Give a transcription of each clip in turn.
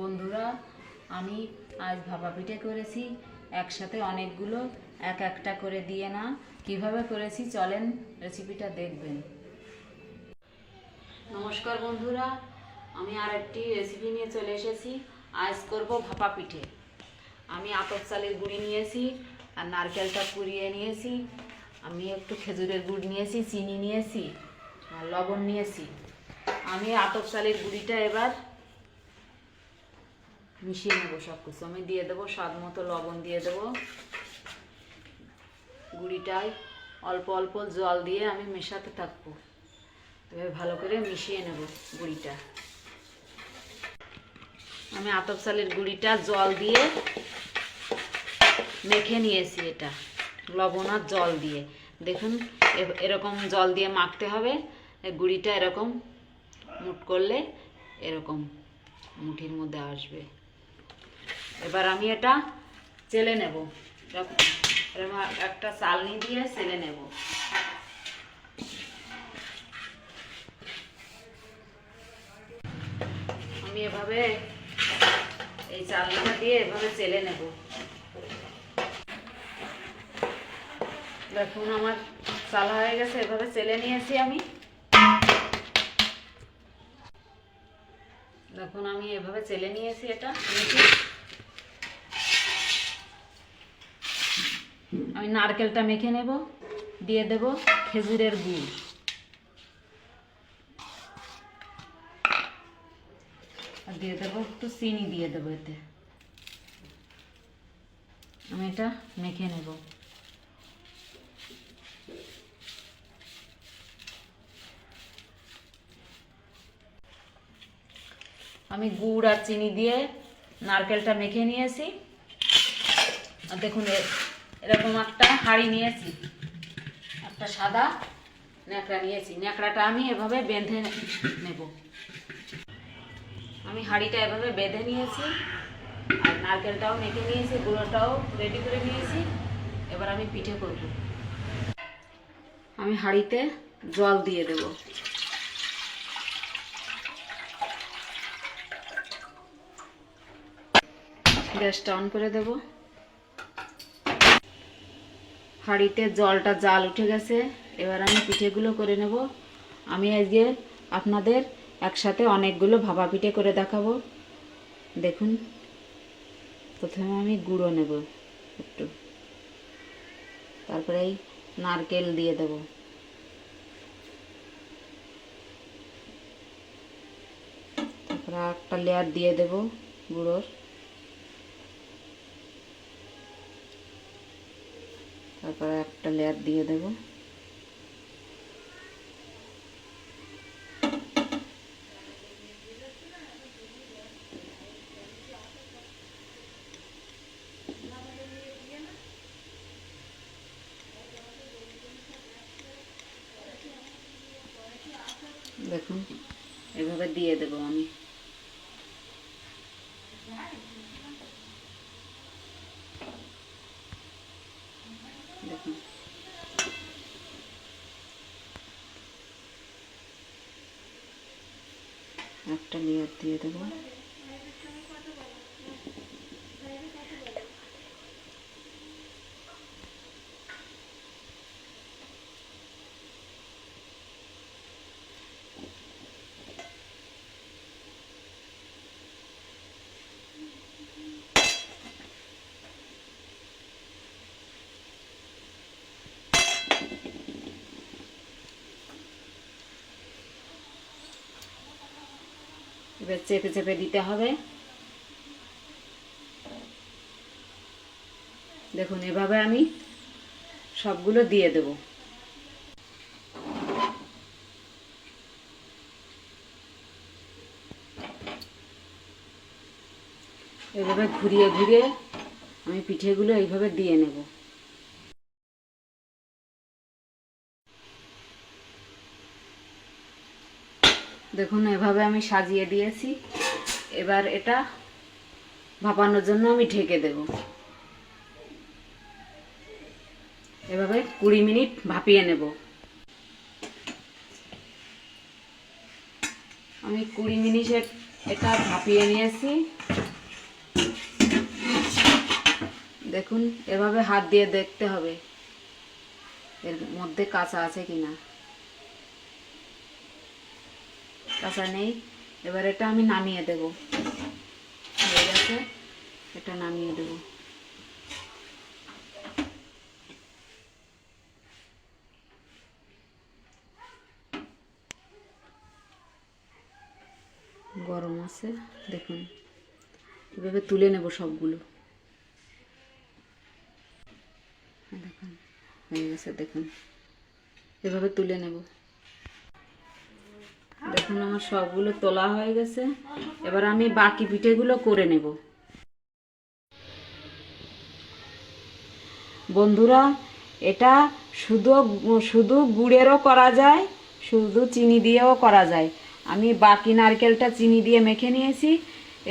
বন্ধুরা, আমি আজ ভাপা পিঠে করেছি। একসাথে অনেকগুলো, এক একটা করে দিয়ে না। কীভাবে করেছি চলেন রেসিপিটা দেখবেন। নমস্কার বন্ধুরা, আমি আর একটি রেসিপি নিয়ে চলে এসেছি। আজ করব ভাপা পিঠে আমি আতপ চালের গুঁড়ি নিয়েছি আর নারকেলটা কুড়িয়ে নিয়েছি। আমি একটু খেজুরের গুড় নিয়েছি, চিনি নিয়েছি আর লবণ নিয়েছি। আমি আতপ চালের গুঁড়িটা এবার মিশিয়ে নেব সব কিছু আমি দিয়ে দেবো স্বাদ মতো লবণ দিয়ে দেবো। গুঁড়িটায় অল্প অল্প জল দিয়ে আমি মেশাতে থাকব। এবার ভালো করে মিশিয়ে নেব গুঁড়িটা। আমি আতপ চালের গুঁড়িটা জল দিয়ে মেখে নিয়েছি এটা, লবণ আর জল দিয়ে। দেখুন এরকম জল দিয়ে মাখতে হবে। গুঁড়িটা এরকম মুট করলে এরকম মুঠির মধ্যে আসবে। এবার আমি এটা চেলে নেব। একটা চালনি দিয়ে চেলে নেব। আমি এভাবে এই চালনিটা দিয়ে এভাবে চেলে নেব। দেখুন, আমার চালা হয়ে গেছে, এভাবে চেলে নিয়েছি আমি। দেখুন, আমি এভাবে চেলে নিয়েছি এটা নিয়েছি আমি নারকেলটা মেখে নেব, দিয়ে দেব খেজুরের গুড়। আর দিয়ে দেবো একটু চিনি দিয়ে দেবো এতে। আমি এটা মেখে নেব। আমি গুড় আর চিনি দিয়ে নারকেলটা মেখে নিয়েছি। আর দেখুন এরকম একটা হাঁড়ি নিয়েছি, একটা সাদা ন্যাকড়া নিয়েছি। ন্যাকড়াটা আমি এভাবে বেঁধে নেব। আমি হাঁড়িটা এভাবে বেঁধে নিয়েছি, আর নারকেলটাও মেখে নিয়েছি, গুঁড়োটাও রেডি করে নিয়েছি। এবার আমি পিঠে করব। আমি হাঁড়িতে জল দিয়ে দেব। গ্যাসটা অন করে দেব। হাঁড়িতে জলটা জাল উঠে গেছে। এবার আমি পিঠেগুলো করে নেব। আমি আজকে আপনাদের একসাথে অনেকগুলো ভাপা পিঠে করে দেখাবো। দেখুন, প্রথমে আমি গুঁড়ো নেব একটু। তারপরে এই নারকেল দিয়ে দেব। তারপরে একটা লেয়ার দিয়ে দেব গুঁড়োর। তারপরে একটা লেয়ার দিয়ে দেব। দেখুন এভাবে দিয়ে দেব আমি। দেখুন। একটা লেয়ার দিয়ে দেবো। এবার চেপে চেপে দিতে হবে। দেখুন, এভাবে আমি সবগুলো দিয়ে দেব। এভাবে ঘুরিয়ে ঘুরিয়ে আমি পিঠেগুলো এইভাবে দিয়ে নেব। দেখুন, এভাবে আমি সাজিয়ে দিয়েছি। এবার এটা ভাপানোর জন্য আমি ঢেকে দেব। এভাবে কুড়ি মিনিট ভাপিয়ে নেব। আমি কুড়ি মিনিটের এটা ভাপিয়ে নিয়েছি। দেখুন, এভাবে হাত দিয়ে দেখতে হবে এর মধ্যে কাঁচা আছে কিনা। কাঁচা নেই। এবার এটা আমি নামিয়ে দেব। গেছে। এটা নামিয়ে দেব। গরম আছে, দেখুন। এভাবে তুলে নেব সবগুলো। দেখুন, হয়ে গেছে, দেখুন। এভাবে তুলে নেব। দেখুন আমার সবগুলো তোলা হয়ে গেছে। এবার আমি বাকি পিঠেগুলো করে নেব। বন্ধুরা, এটা শুধু শুধু গুড়েরও করা যায়, শুধু চিনি দিয়েও করা যায়। আমি বাকি নারকেলটা চিনি দিয়ে মেখে নিয়েছি।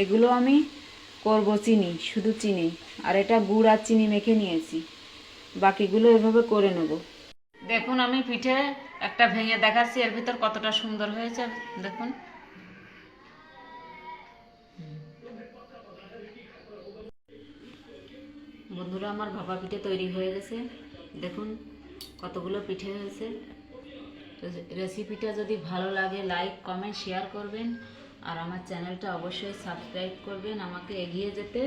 এগুলো আমি করব চিনি, শুধু চিনি। আর এটা গুড় আর চিনি মেখে নিয়েছি। বাকিগুলো এভাবে করে নেব। দেখুন, আমি পিঠে একটা ভেঙে দেখাচ্ছি, এর ভিতর কতটা সুন্দর হয়েছে, দেখুন। বন্ধুরা, আমার ভাপা পিঠে তৈরি হয়ে গেছে। দেখুন, কতগুলো পিঠে হয়েছে। রেসিপিটা যদি ভালো লাগে লাইক কমেন্ট শেয়ার করবেন। আর আমার চ্যানেলটা অবশ্যই সাবস্ক্রাইব করবেন। আমাকে এগিয়ে যেতে